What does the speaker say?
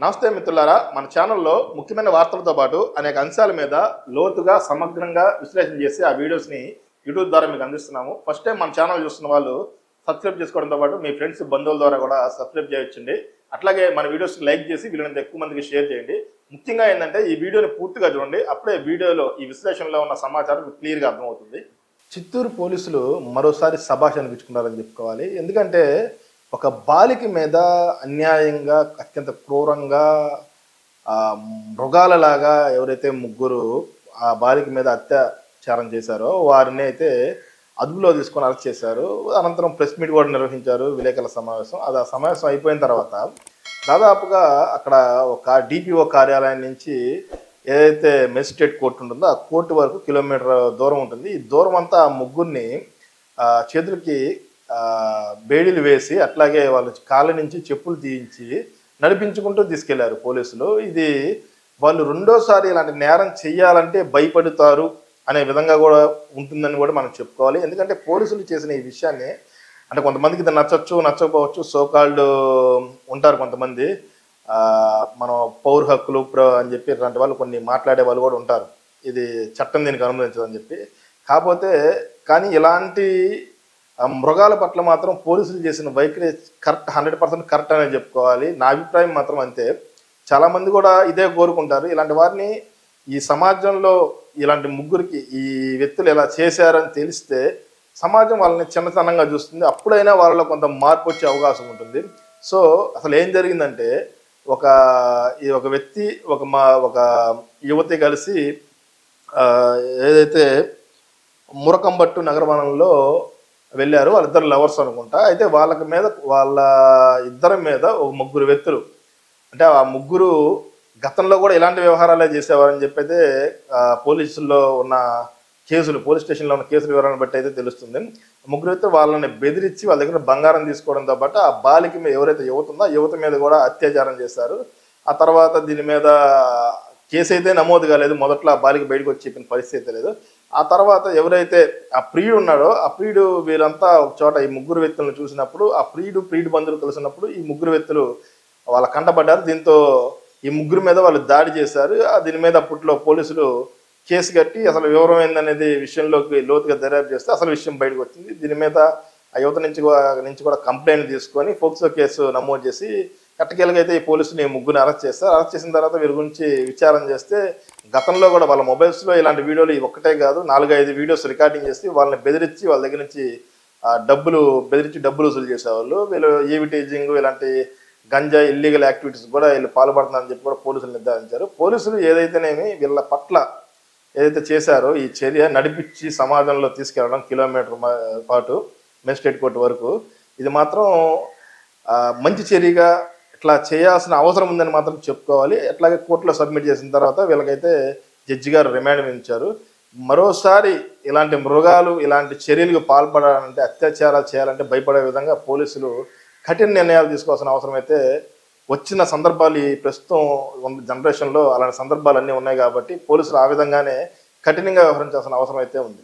నమస్తే మిత్రులారా మన ఛానల్లో ముఖ్యమైన వార్తలతో పాటు అనేక అంశాల మీద లోతుగా సమగ్రంగా విశ్లేషణ చేసి ఆ వీడియోస్ని యూట్యూబ్ ద్వారా మీకు అందిస్తున్నాము. ఫస్ట్ టైం మన ఛానల్ చూస్తున్న వాళ్ళు సబ్స్క్రైబ్ చేసుకోవడంతో పాటు మీ ఫ్రెండ్స్ బంధువుల ద్వారా కూడా సబ్స్క్రైబ్ చేయొచ్చండి. అట్లాగే మన వీడియోస్ లైక్ చేసి వీళ్ళని ఎక్కువ మందికి షేర్ చేయండి. ముఖ్యంగా ఏంటంటే ఈ వీడియోని పూర్తిగా చూడండి. అప్పుడే వీడియోలో ఈ విశ్లేషణలో ఉన్న సమాచారం క్లియర్గా అర్థమవుతుంది. చిత్తూరు పోలీసులు మరోసారి సభాష్ అనిపించుకున్నారని చెప్పుకోవాలి. ఎందుకంటే ఒక బాలిక మీద అన్యాయంగా అత్యంత క్రూరంగా మృగాలలాగా ఎవరైతే ముగ్గురు ఆ బాలిక మీద అత్యాచారం చేశారో వారిని అయితే అదుపులో తీసుకొని అరెస్ట్ చేశారు. అనంతరం ప్రెస్ మీట్ కూడా నిర్వహించారు విలేకరుల సమావేశం. అది ఆ సమావేశం అయిపోయిన తర్వాత దాదాపుగా అక్కడ ఒక డిపిఓ కార్యాలయం నుంచి ఏదైతే మెజిస్ట్రేట్ కోర్టు ఉంటుందో ఆ కోర్టు వరకు కిలోమీటర్ దూరం ఉంటుంది. ఈ దూరం అంతా ఆ ముగ్గురిని చేతులకి బేడీలు వేసి అట్లాగే వాళ్ళ కాళ్ళ నుంచి చెప్పులు తీయించి నడిపించుకుంటూ తీసుకెళ్ళారు పోలీసులు. ఇది వాళ్ళు రెండోసారి ఇలాంటి నేరం చెయ్యాలంటే భయపడతారు అనే విధంగా కూడా ఉంటుందని కూడా మనం చెప్పుకోవాలి. ఎందుకంటే పోలీసులు చేసిన ఈ విషయాన్ని అంటే కొంతమందికి ఇది నచ్చచ్చు నచ్చకపోవచ్చు సోకాళ్ళు ఉంటారు కొంతమంది. మనం పౌర హక్కులు ప్ర- అని చెప్పి ఇలాంటి వాళ్ళు కొన్ని మాట్లాడే వాళ్ళు కూడా ఉంటారు. ఇది చట్టం దీనికి అనుమతించదని చెప్పి. కాకపోతే కానీ ఇలాంటి ఆ, మృగాల పట్ల మాత్రం పోలీసులు చేసిన వైఖరి కరెక్ట్ హండ్రెడ్ పర్సెంట్ కరెక్ట్ అనేది చెప్పుకోవాలి. నా అభిప్రాయం మాత్రం అంతే. చాలా మంది కూడా ఇదే కోరుకుంటారు. ఇలాంటి వారిని ఈ సమాజంలో ఇలాంటి ముగ్గురికి ఈ వ్యక్తులు ఇలా చేశారని తెలిస్తే సమాజం వాళ్ళని చిన్నతనంగా చూస్తుంది. అప్పుడైనా వాళ్ళలో కొంత మార్పు వచ్చే అవకాశం ఉంటుంది. సో అసలు ఏం జరిగిందంటే ఒక ఈ ఒక వ్యక్తి ఒక మా ఒక యువతి కలిసి ఏదైతే మురకంబట్టు నగరవనంలో వెళ్ళారు వాళ్ళిద్దరు లవర్స్ అనుకుంటా. అయితే వాళ్ళకి మీద వాళ్ళ ఇద్దరి మీద ఒక ముగ్గురు వ్యక్తులు అంటే ఆ ముగ్గురు గతంలో కూడా ఇలాంటి వ్యవహారాలే చేసేవారని చెప్పి అయితే పోలీసుల్లో ఉన్న కేసులు పోలీస్ స్టేషన్లో ఉన్న కేసుల వివరాలను బట్టి అయితే తెలుస్తుంది. ముగ్గురు వ్యక్తులు వాళ్ళని బెదిరించి వాళ్ళ దగ్గర బంగారం తీసుకోవడంతో పాటు ఆ బాలిక మీద ఎవరైతే యువత ఉందో యువత మీద కూడా అత్యాచారం చేశారు. ఆ తర్వాత దీని మీద కేసు అయితే నమోదు కాలేదు. మొదట్లో ఆ బాలిక బయటకు వచ్చి చెప్పిన పరిస్థితి అయితే లేదు. ఆ తర్వాత ఎవరైతే ఆ ప్రియుడు ఉన్నాడో ఆ ప్రియుడు వీరంతా ఒక చోట ఈ ముగ్గురు వ్యక్తులను చూసినప్పుడు ఆ ప్రియుడు ప్రియుడు బంధువులు కలిసినప్పుడు ఈ ముగ్గురు వ్యక్తులు వాళ్ళ కంటపడ్డారు. దీంతో ఈ ముగ్గురు మీద వాళ్ళు దాడి చేశారు. ఆ దీని మీద అప్పట్లో పోలీసులు కేసు కట్టి అసలు వివరం ఏందనేది విషయంలోకి లోతుగా దర్యాప్తు చేస్తే అసలు విషయం బయటకు వచ్చింది. దీని మీద ఆ యువత నుంచి కూడా నుంచి కూడా కంప్లైంట్ తీసుకొని ఫోక్సో కేసు నమోదు చేసి కట్టకేలుగా అయితే ఈ పోలీసుని ఈ ముగ్గురిని అరెస్ట్ చేస్తారు. అరెస్ట్ చేసిన తర్వాత వీరి గురించి విచారం చేస్తే గతంలో కూడా వాళ్ళ మొబైల్స్లో ఇలాంటి వీడియోలు ఒక్కటే కాదు నాలుగైదు వీడియోస్ రికార్డింగ్ చేసి వాళ్ళని బెదిరించి వాళ్ళ దగ్గర నుంచి డబ్బులు బెదిరించి డబ్బులు వసూలు చేసేవాళ్ళు. వీళ్ళు ఏవిటేజింగ్ ఇలాంటి గంజా ఇల్లీగల్ యాక్టివిటీస్ కూడా వీళ్ళు పాల్పడుతున్నారని చెప్పి కూడా పోలీసులు నిర్ధారించారు. పోలీసులు ఏదైతేనేమి వీళ్ళ పట్ల ఏదైతే చేశారో ఈ చర్య నడిపించి సమాజంలో తీసుకెళ్ళడం కిలోమీటర్ పాటు మెజిస్ట్రేట్ కోర్టు వరకు. ఇది మాత్రం మంచి చర్యగా ఇట్లా చేయాల్సిన అవసరం ఉందని మాత్రం చెప్పుకోవాలి. అట్లాగే కోర్టులో సబ్మిట్ చేసిన తర్వాత వీళ్ళకైతే జడ్జి గారు రిమాండ్ విధించారు. మరోసారి ఇలాంటి మృగాలు ఇలాంటి చర్యలకు పాల్పడాలంటే అత్యాచారాలు చేయాలంటే భయపడే విధంగా పోలీసులు కఠిన నిర్ణయాలు తీసుకోవాల్సిన అవసరం అయితే వచ్చిన సందర్భాలు ఈ ప్రస్తుతం జనరేషన్లో అలాంటి సందర్భాలు అన్నీ ఉన్నాయి కాబట్టి పోలీసులు ఆ విధంగానే కఠినంగా వ్యవహరించాల్సిన అవసరం అయితే ఉంది.